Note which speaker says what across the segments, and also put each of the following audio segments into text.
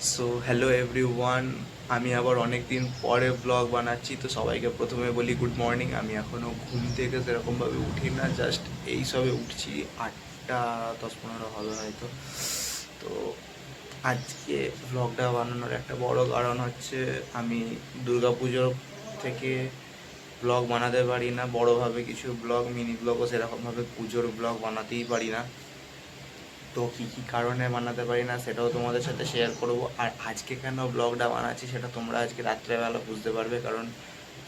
Speaker 1: So hello every one আমি আবার অনেক দিন পরে ব্লগ বানাচ্ছি। তো সবাইকে প্রথমে বলি গুড মর্নিং আমি এখনও ঘুম থেকে সেরকমভাবে উঠি না। জাস্ট এই সবে উঠছি আটটা দশ পনেরো হবে হয়তো। তো আজকে ব্লগটা বানানোর একটা বড় কারণ হচ্ছে আমি দুর্গাপুজোর থেকে ব্লগ বানাতে পারি না। বড়োভাবে কিছু ব্লগ মিনি ব্লগও সেরকমভাবে পুজোর ব্লগ বানাতেই পারি না। তো কী কী কারণে বানাতে পারি না সেটাও তোমাদের সাথে শেয়ার করব। আর আজকে কেন ব্লগটা বানাচ্ছি সেটা তোমরা আজকে রাত্রেবেলা বুঝতে পারবে, কারণ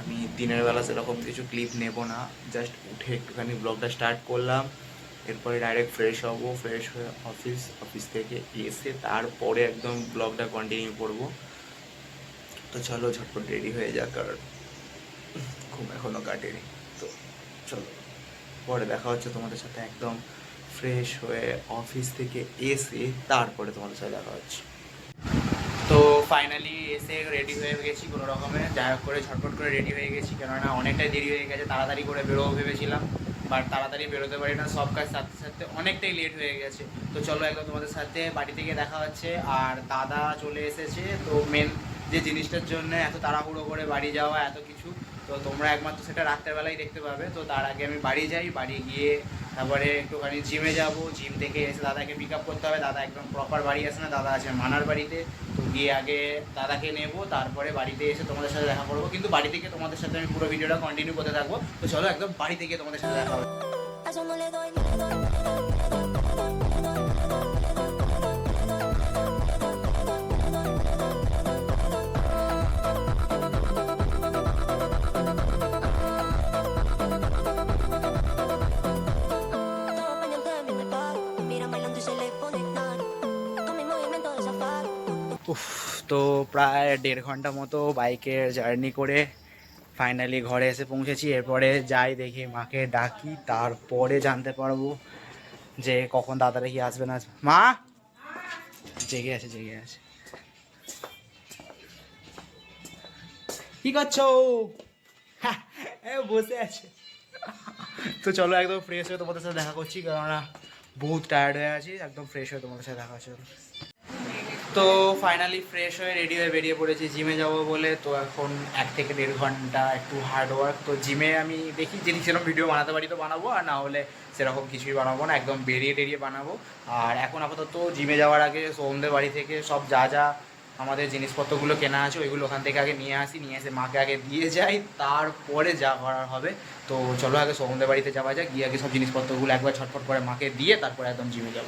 Speaker 1: আমি দিনের বেলা সেরকম কিছু ক্লিপ নেব না। জাস্ট উঠে একটুখানি ব্লগটা স্টার্ট করলাম, এরপরে ডাইরেক্ট ফ্রেশ হব ফ্রেশ হয়ে অফিস অফিস থেকে এসে তারপরে একদম ব্লগটা কন্টিনিউ করব। তো চলো ঝটপট রেডি হয়ে যাক, আর ঘুম এখনও কাটেনি। তো চলো, পরে দেখা হচ্ছে তোমাদের সাথে একদম ফ্রেশ হয়ে অফিস থেকে এসে তারপরে তোমাদের সাথে দেখা হচ্ছে। তো ফাইনালি এসে রেডি হয়ে গেছি কোনো রকমে। যাই হোক করে ঝটপট করে রেডি হয়ে গেছি, কেননা অনেকটাই দেরি হয়ে গেছে, তাড়াতাড়ি করে বেরোবো ভেবেছিলাম বাট তাড়াতাড়ি বেরোতে পারি না, সব কাজ সাথে সাথে অনেকটাই লেট হয়ে গেছে। তো চলো একদম তোমাদের সাথে বাড়ি থেকে দেখা হচ্ছে, আর দাদা চলে এসেছে, তো মেন যে জিনিসটার জন্য এত তাড়াহুড়ো করে বাড়ি যাওয়া, এত কিছু তো তোমরা একমাত্র সেটা রাত্রেবেলায় দেখতে পাবে তো তার আগে আমি বাড়ি যাই বাড়ি গিয়ে তারপরে একটুখানি জিমে যাব জিম থেকে এসে দাদাকে পিক আপ করতে হবে দাদা একদম প্রপার বাড়ি আসে না দাদা আছে মানার বাড়িতে তো গিয়ে আগে দাদাকে নেব তারপরে বাড়িতে এসে তোমাদের সাথে দেখা করব কিন্তু বাড়ি থেকে তোমাদের সাথে আমি পুরো ভিডিওটা কন্টিনিউ করতে থাকব তো চলো একদম বাড়ি থেকে তোমাদের সাথে দেখা হবে তো প্রায় দেড় ঘণ্টা মতো বাইকের জার্নি করে ফাইনালি ঘরে এসে পৌঁছেছি। এরপরে যাই দেখি মাকে ডাকি তারপরে জানতে পারব যে কখন দাদারা কি আসবে না মা! জেগে আছে জেগে আছে। কি করছ? হ্যাঁ, বসে আছে। তো চলো একদম ফ্রেশ হয়ে তোমাদের সাথে দেখা করছি কেননা বহুত টায়ার্ড হয়ে আছি একদম ফ্রেশ হয়ে তোমাদের সাথে দেখা চলো। তো ফাইনালি ফ্রেশ হয়ে রেডি হয়ে বেরিয়ে পড়েছি জিমে যাব বলে। তো এখন এক থেকে দেড় ঘণ্টা একটু হার্ড ওয়ার্ক তো জিমে আমি দেখি যদি সেরকম ভিডিও বানাতে পারি তো বানাবো, আর না হলে সেরকম কিছুই বানাবো না, একদম বেরিয়ে টেরিয়ে বানাবো। আর এখন আপাতত জিমে যাওয়ার আগে সোমদের বাড়ি থেকে সব যা যা আমাদের জিনিসপত্রগুলো কেনা আছে ওইগুলো ওখান থেকে আগে নিয়ে আসি নিয়ে এসে মাকে আগে দিয়ে যাই তারপরে যা করার হবে। তো চলো আগে সোমদের বাড়িতে যাওয়া যাক গিয়ে আগে সব জিনিসপত্রগুলো একবার ছটফট করে মাকে দিয়ে তারপরে একদম জিমে যাব।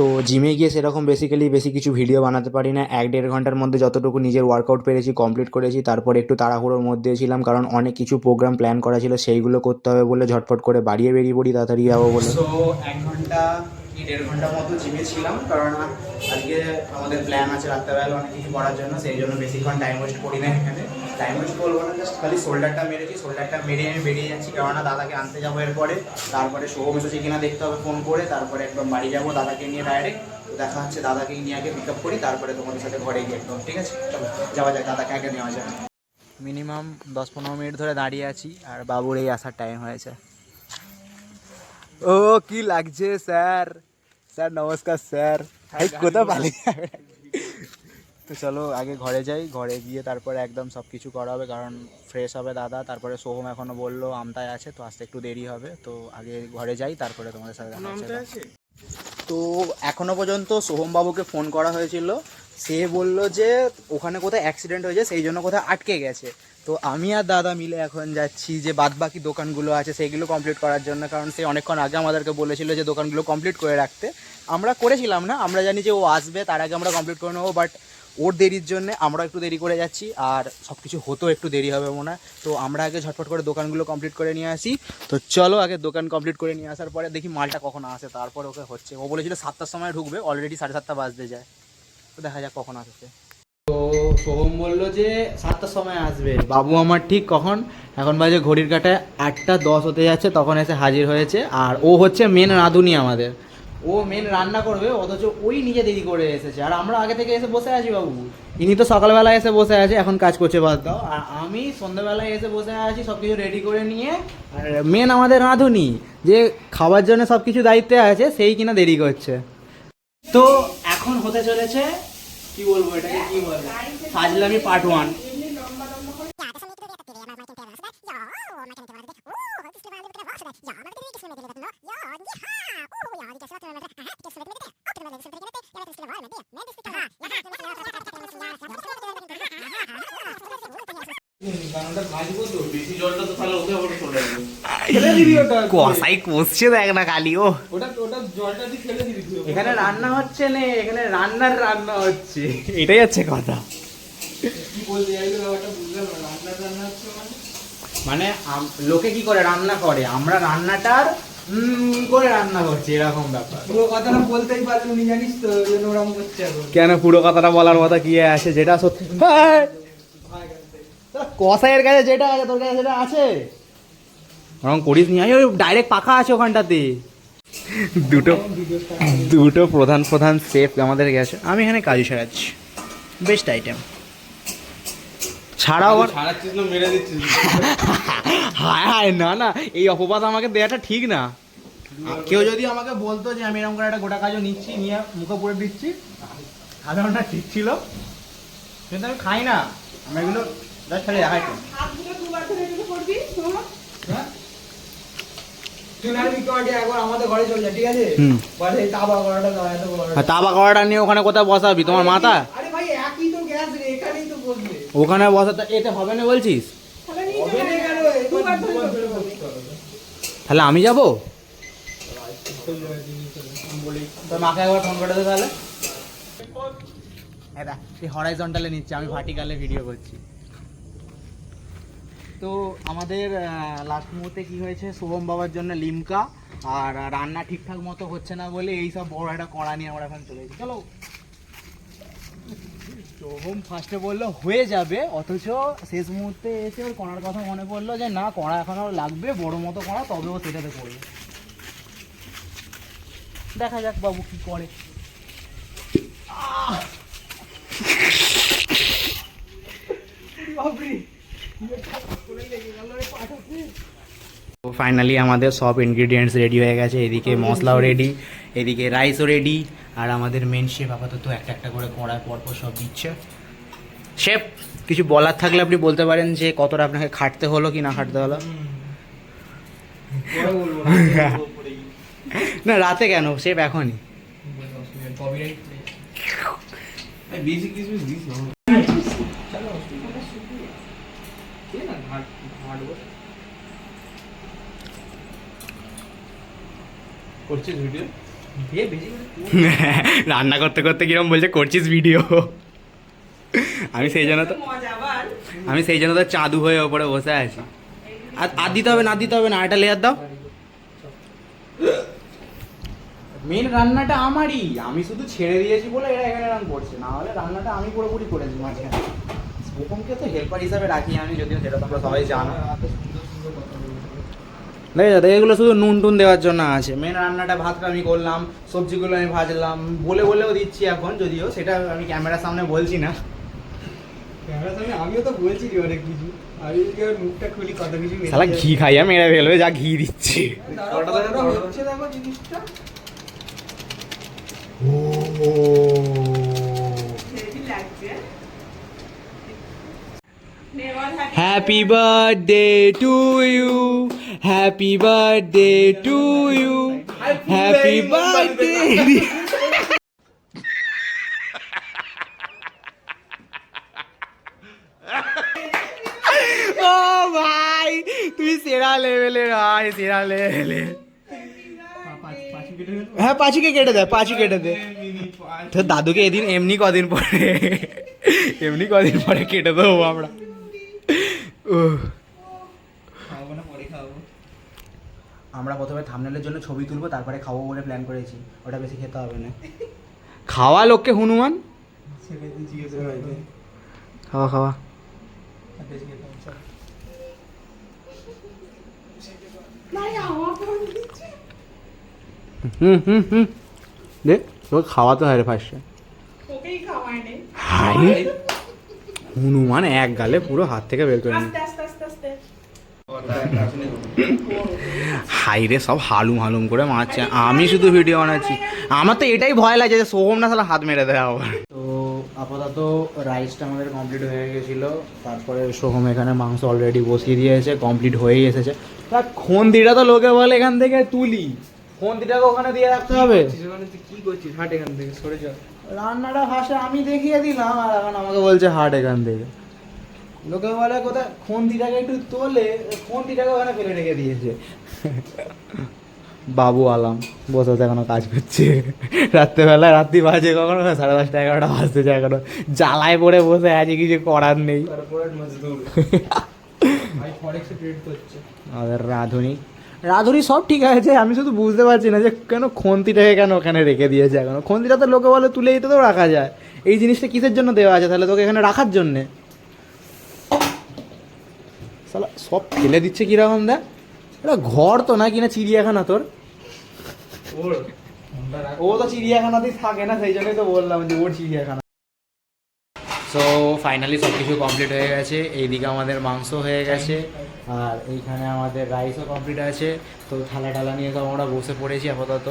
Speaker 2: তো জিমে গিয়ে সেরকম বেসিক্যালি বেশি কিছু ভিডিও বানাতে পারি না। এক দেড় ঘণ্টার মধ্যে যতটুকু নিজের ওয়ার্কআউট পেরেছি কমপ্লিট করেছি তারপরে একটু তাড়াহুড়োর মধ্যে ছিলাম কারণ অনেক কিছু প্রোগ্রাম প্ল্যান করা ছিল সেইগুলো করতে হবে বলে ঝটফট করে বাড়িয়ে বেরিয়ে পড়ি তাড়াতাড়ি যাব বলে।
Speaker 1: তো এক ঘণ্টা কি দেড় ঘণ্টা মতো জিমে ছিলাম, কারণ আজকে আমাদের প্ল্যান আছে রাত্রেবেলা অনেক কিছু করার জন্য, সেই জন্য বেশিক্ষণ টাইম ওয়েস্ট করি না এখানে। টাইম ওয়েস্ট করব না জাস্ট খালি শোল্ডারটা মেরেছি শোল্ডারটা মেরে আমি বেরিয়ে যাচ্ছি, কেননা দাদাকে আনতে যাব এরপরে। তারপরে শুভ এসেছে কিনা দেখতে হবে ফোন করে, তারপরে একদম বাড়ি যাব দাদাকে নিয়ে ডাইরেক্ট দেখা হচ্ছে দাদাকে নিয়ে আগে পিক আপ করি, তারপরে তোমাদের সাথে ঘরে গিয়ে একদম, ঠিক আছে? চলো, যাওয়া যাক, দাদাকে আগে নেওয়া যায় মিনিমাম দশ পনেরো মিনিট ধরে দাঁড়িয়ে আছি, আর বাবুর এই আসার টাইম হয়েছে। ও, কি লাগছে স্যার স্যার নমস্কার স্যার। হাই কোথা পালি তো চলো আগে ঘরে যাই ঘরে গিয়ে তারপরে একদম সব কিছু করা হবে কারণ ফ্রেশ হবে দাদা তারপরে সোহম এখনও বলল আমতায় আছে তো আসতে একটু দেরি হবে। তো আগে ঘরে যাই তারপরে তোমাদের সাথে দেখা হচ্ছে। তো এখনও পর্যন্ত সোহম বাবুকে ফোন করা হয়েছিল সে বলল যে ওখানে কোথায় অ্যাক্সিডেন্ট হয়েছে, সেই জন্য কোথায় আটকে গেছে। তো আমি আর দাদা মিলে এখন যাচ্ছি যে বাদবাকি দোকানগুলো আছে, সেইগুলো কমপ্লিট করার জন্য। কারণ সে অনেকক্ষণ আগে আমাদেরকে বলেছিল যে দোকানগুলো কমপ্লিট করে রাখতে। আমরা করেছিলাম না, আমরা জানি যে ও আসবে, তার আগে আমরা কমপ্লিট করে নেব বাট ওর দেরির জন্য আমরা একটু দেরি করে যাচ্ছি, আর সব কিছু হতো একটু দেরি হবে মনে হয়। তো আমরা আগে ঝটফট করে দোকানগুলো কমপ্লিট করে নিয়ে আসি। তো চলো আগে দোকান কমপ্লিট করে নিয়ে আসার পরে দেখি মালটা কখন আসে, তারপর ওকে হচ্ছে। ও বলেছিল সাতটার সময় ঢুকবে অলরেডি সাড়ে সাতটা বাজতে যায়। দেখা যাক কখন আসছে। তো সোহম বলল যে সাতটার সময় আসবে। বাবু আমার ঠিক কখন? এখন বাজে ঘড়ির কাটায় আটটা দশ হতে যাচ্ছে, তখন এসে হাজির হয়েছে। আর ও হচ্ছে মেন রাঁধুনি আমাদের। ও মেন রান্না করবে, অথচ ওই নিজে দেরি করে এসেছে। আর আমরা আগে থেকে এসে বসে আছি বাবু। ইনি তো সকালবেলায় এসে বসে আছে, এখন কাজ করছে, বাদ দাও। আর আমি সন্ধ্যাবেলায় এসে বসে আছি সব কিছু রেডি করে নিয়ে। আর মেন আমাদের রাঁধুনি, যে খাবার জন্য সব কিছু দায়িত্বে আছে, সেই কিনা দেরি করছে। তো এখন হতে চলেছে কি বলব এটাকে কি বলব ফাজলামি পার্ট ওয়ান
Speaker 3: কষাই কষছে দেখ না খালি ও।
Speaker 1: এখানে রান্না হচ্ছে না এখানে রান্নার রান্না হচ্ছে।
Speaker 3: এটাই হচ্ছে কথা।
Speaker 4: মানে?
Speaker 1: মানে লোকে কি করে রান্না করে? আমরা রান্নাটার করে রান্না করছি এরকম ব্যাপার।
Speaker 4: পুরো কথাটা বলতেই পারলি উনি জানিস তো ওরকম করছে
Speaker 3: কেন পুরো কথাটা বলার মতো কি আছে? যেটা সত্যি কষাইয়ের কাছে যেটা আছে তোর কাছে সেটা আছে? ওরকম করিস নি? ওই ডাইরেক্ট পাখা আছে ওখানটাতে। দুটো দুটো প্রধান প্রধান সেফ আমাদের গেছে আমি এখানে কাজু সারাচ্ছি। বেস্ট আইটেম ছাড়াও হায় হায় না না এই অপবাদ আমাকে দেওয়াটা ঠিক না।
Speaker 1: কেউ যদি আমাকে বলতো যে আমি এরকম করে একটা গোটা কাজও নিচ্ছি নিয়ে মুখে পড়ে দিচ্ছি সাধারণটা ঠিক ছিল। কিন্তু আমি খাই না। আমি এগুলো জাস্ট খালি দেখাই
Speaker 4: তাবা
Speaker 3: নিয়ে ওখানে কোথায় বসাবি? তোমার মাথা?
Speaker 4: আরে ভাই একই তো গ্যাস রে এখানেই তো বসবে।
Speaker 3: ওখানে বসাতে এটা হবে না বলছিস?
Speaker 5: তাহলে
Speaker 3: আমি যাব?
Speaker 1: তোর মাকে একবার ফোন করে তাহলে। এটা হরাইজন্টালে নিচ্ছে আমি ভার্টিকালে ভিডিও করছি। তো আমাদের লাস্ট মুহূর্তে কি হয়েছে? শুভম বাবার জন্য লিমকা, আর রান্না ঠিকঠাক মতো হচ্ছে না বলে এই সব বড় একটা কড়া নিয়ে আমরা এখন চলে এসেছি। চলো। শুভম ফার্স্টে বলল, হয়ে যাবে। অথচ শেষ মুহূর্তে এসে ওর কড়ার কথা মনে পড়ল যে, না, কড়া এখন আরও লাগবে, বড় মতো কড়া, তবে ও সেটাতে করবে। দেখা যাক বাবু কি করে। ফাইনালি আমাদের সব ইনগ্রিডিয়েন্টস রেডি হয়ে গেছে। এদিকে মশলাও রেডি এদিকে রাইসও রেডি আর আমাদের মেন শেফ আপাতত একটা একটা করে কড়ায় পরপর সব দিচ্ছে। শেফ কিছু বলার থাকলে আপনি বলতে পারেন যে কতটা আপনাকে খাটতে হলো কি না খাটতে হলো? না, রাতে কেন? শেফ এখনই।
Speaker 4: কিছু না ঘাট ঘাটবো করছিস ভিডিও
Speaker 3: রান্না করতে করতে কিরম বলছে করছিস ভিডিও আমি সেই জন্য তো আমি সেই জন্য তো চাঁদু হয়ে ওপরে বসে আছি। আর আর দিতে হবে না দিতে হবে না এটা লেয়ার দাও।
Speaker 1: মেন রান্নাটা আমারই। আমি শুধু ছেড়ে দিয়েছি বলে এরা এখানে রান করছে। না হলে রান্নাটা আমি পুরোপুরি করেছি মাঝখানে। স্পোকনকে তো হেল্পার হিসাবে রাখি আমি যদিও সেটা তোমরা সবাই জানো। দেখে যাতে এগুলো শুধু নুন টুন দেওয়ার জন্য আছে। মেন রান্নাটা ভাতটা আমি করলাম সবজিগুলো আমি ভাজলাম বলে বলেও দিচ্ছি এখন যদিও সেটা আমি ক্যামেরার সামনে বলছি না।
Speaker 4: ক্যামেরার সামনে আমিও তো বলছি রে অনেক কিছু। আমি যদি ওর মুখটা খুলি কত কিছু
Speaker 3: শালা ঘি খাইয়া মেরে ফেলবে যা ঘি দিচ্ছে।
Speaker 4: হচ্ছে দেখো জিনিসটা।
Speaker 5: Heavy never happy
Speaker 3: happy birthday to you happy birthday to you happy birthday ও ভাই তুই সেরা লেভেলের ভাই সেরা লেভেলের হ্যাঁ পাঁচিকে কেটে দে পাঁচি কেটে দে তোর দাদুকে এদিন এমনি কদিন পরে এমনি কদিন পরে কেটে দেবো আমরা
Speaker 4: না পরে
Speaker 1: আমরা প্রথমে থামনেলের জন্য ছবি তুলবো তারপরে খাব বলে প্ল্যান করেছি। ওটা বেশি খেতে হবে না।
Speaker 3: খাওয়া লোককে হনুমান? খাওয়া খাওয়া। হুম হুম হুম। দেখ তোর খাওয়াতে হয় রে ফার্স্টে হাই হনুমান এক গালে পুরো হাত থেকে বের করে নি
Speaker 5: আস্তে আস্তে আস্তে আস্তে।
Speaker 3: হাই রে সব হালুম হালুম করে মারছে। আমি শুধু ভিডিও বানাচ্ছি। আমার তো এটাই ভয় লাগে যে সোহম না সালা হাত মেরে দেয় আবার।
Speaker 1: তো আপাতত রাইসটা আমাদের কমপ্লিট হয়ে গেছিল। তারপরে সোহম এখানে মাংস অলরেডি বসিয়ে দিয়েছে কমপ্লিট হয়েই এসেছে। তা খন্দিটা তো লোকে বলে এখান থেকে তুলি। খন্দিটাকে ওখানে দিয়ে রাখতে হবে।
Speaker 3: মানে কি করছিস? হাট এখান থেকে সরে যা।
Speaker 1: রান্নাটা ভাষা আমি দেখিয়ে দিলাম আর এখন আমাকে বলছে হাট এখান থেকে। লোকে বলে কোথায় খন্তিটাকে একটু তোলে খন্তিটাকে ওখানে ফেলে রেখে দিয়েছে। বাবু আলাম বসে বসে এখনও কাজ করছে। রাত্রেবেলা রাত্রি বাজে কখনো সাড়ে দশটা এগারোটা বাজতেছে এখনও। জ্বালায় পড়ে বসে আছে কিছু করার নেই। আমাদের রাঁধুনি। রাঁধুনি সব ঠিক আছে আমি শুধু বুঝতে পারছি না যে কেন খন্তিটাকে কেন ওখানে রেখে দিয়েছে এখনও। খন্তিটা তো লোকে বলে তুলে এটা তো রাখা যায়। এই জিনিসটা কিসের জন্য দেওয়া আছে? তাহলে তোকে এখানে রাখার জন্যে। সালা সব ফেলে দিচ্ছে কীরকম দেখ? এটা ঘর তো না কিনা চিড়িয়াখানা তোর? ও তো চিড়িয়াখানাতেই থাকে না সেই জন্যই তো বললাম যে ওর চিড়িয়াখানা। সো ফাইনালি সব কিছু কমপ্লিট হয়ে গেছে। এইদিকে আমাদের মাংস হয়ে গেছে। আর এইখানে আমাদের রাইসও কমপ্লিট আছে তো থালা টালা নিয়ে সব আমরা বসে পড়েছি, আপাতত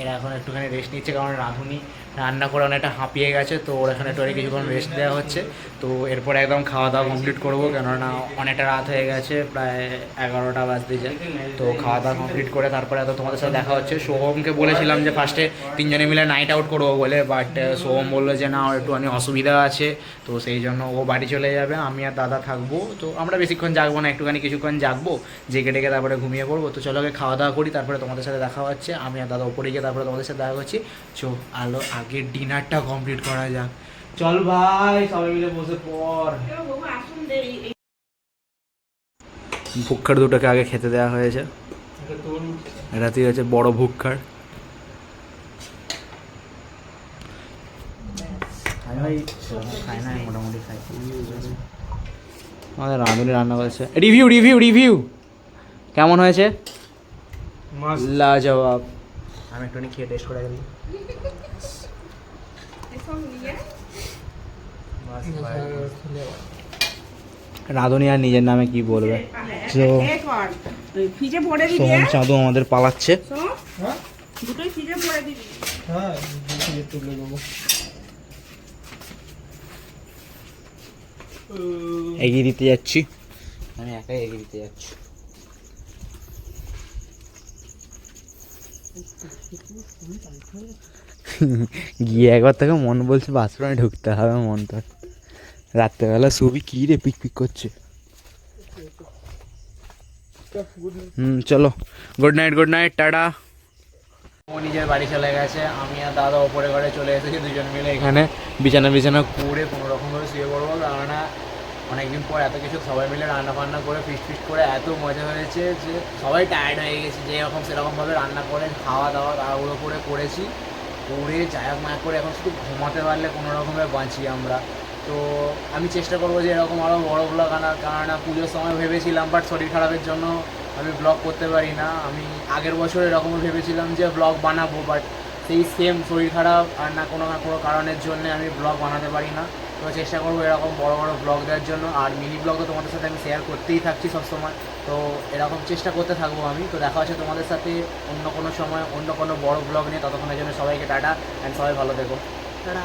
Speaker 1: এরা এখন একটুখানি রেস্ট নিচ্ছে কারণ রাঁধুনি রান্না করে অনেকটা হাঁপিয়ে গেছে, তো ওর এখানে টোরে কিছুক্ষণ রেস্ট দেওয়া হচ্ছে। তো এরপর একদম খাওয়া দাওয়া কমপ্লিট করব, কেননা অনেকটা রাত হয়ে গেছে, প্রায় এগারোটা বাজতে যায়। তো খাওয়া দাওয়া কমপ্লিট করে তারপরে এত তোমাদের সাথে দেখা হচ্ছে। সোহমকে বলেছিলাম যে ফার্স্টে তিনজনে মিলে নাইট আউট করব বলে বাট সোহম বলল যে না, ওর একটুখানি অসুবিধা আছে, তো সেই জন্য ও বাড়ি চলে যাবে, আমি আর দাদা থাকব। তো আমরা বেশিক্ষণ জাগবো না, একটুখানি কিছুক্ষণ জাগবো জেগে ডেকে তারপরে ঘুমিয়ে পড়ব। তো চলো আগে খাওয়া দাওয়া করি, তারপরে তোমাদের সাথে দেখা হচ্ছে, আমি আর দাদা উপরে গিয়ে তারপরে তোমাদের সাথে দেখা করছি। চো আলো আগে ডিনারটা কমপ্লিট করা যাক। চল ভাই সবাই মিলে বসে
Speaker 5: এই
Speaker 1: ভুক্ষার দুটোকে আগে খেতে দেওয়া হয়েছে।
Speaker 3: এটা তোর
Speaker 1: এটাতেই হচ্ছে বড় ভুক্ষার আমি ভাই সেরকম খাই না মোটামুটি খাই। আমাদের রাঁধুনি রান্না করেছে। রিভিউ রিভিউ রিভিউ কেমন হয়েছে? লাজবাব। আমি একটুখানি খেয়ে টেস্ট করে গেলি রাঁধুনি আর নিজের নামে কি বলবে? তো সোহম চাঁদু আমাদের পালাচ্ছে।
Speaker 3: হ্যাঁ? হ্যাঁ
Speaker 1: এগিয়ে দিতে যাচ্ছি। আমি একাই এগিয়ে দিতে যাচ্ছি। গিয়ে একবার থেকে মন বলছে বাথরুমে ঢুকতে হবে মনটা রাত্রেবেলা ছবি কী রে পিক পিক করছে? হুম, চলো। গুড নাইট গুড নাইট টাটা। ও নিজের বাড়ি চলে গেছে। আমি আর দাদা ওপরে ঘরে চলে এসেছি, দুজন মিলে এখানে। বিছানা বিছানা করে কোনো রকমভাবে শুয়ে পড়ব। কেননা অনেকদিন পর এত কিছু সবাই মিলে রান্না বান্না করে ফিস্ট ফিস্ট করে, এত মজা হয়েছে যে সবাই টায়ার্ড হয়ে গেছে, যে এরকম সেরকমভাবে রান্না করে, খাওয়া দাওয়া তাড়াহুড়ো করে করেছি, করে জায়াক মায়াক করে এখন শুধু ঘুমাতে পারলে কোনো রকমে বাঁচি আমরা। তো আমি চেষ্টা করব যে এরকম আরও বড়ো ব্লগ আনার, কেননা পুজোর সময় ভেবেছিলাম বাট শরীর খারাপের জন্য আমি ব্লগ করতে পারি না। আমি আগের বছর এরকম ভেবেছিলাম যে ব্লগ বানাবো বাট সেই সেম শরীর খারাপ আর না কোনো না কোনো কারণের জন্য আমি ব্লগ বানাতে পারি না। তো চেষ্টা করব এরকম বড় বড় ব্লগ দেওয়ার জন্য। আর মিনি ব্লগ তো তোমাদের সাথে আমি শেয়ার করতেই থাকছি সবসময়। তো এরকম চেষ্টা করতে থাকব আমি। তো দেখা হচ্ছে তোমাদের সাথে অন্য কোনো সময় অন্য কোনো বড় ব্লগ নিয়ে। ততক্ষণের জন্য সবাইকে টাটা অ্যান্ড সবাই ভালো থেকো। টাটা।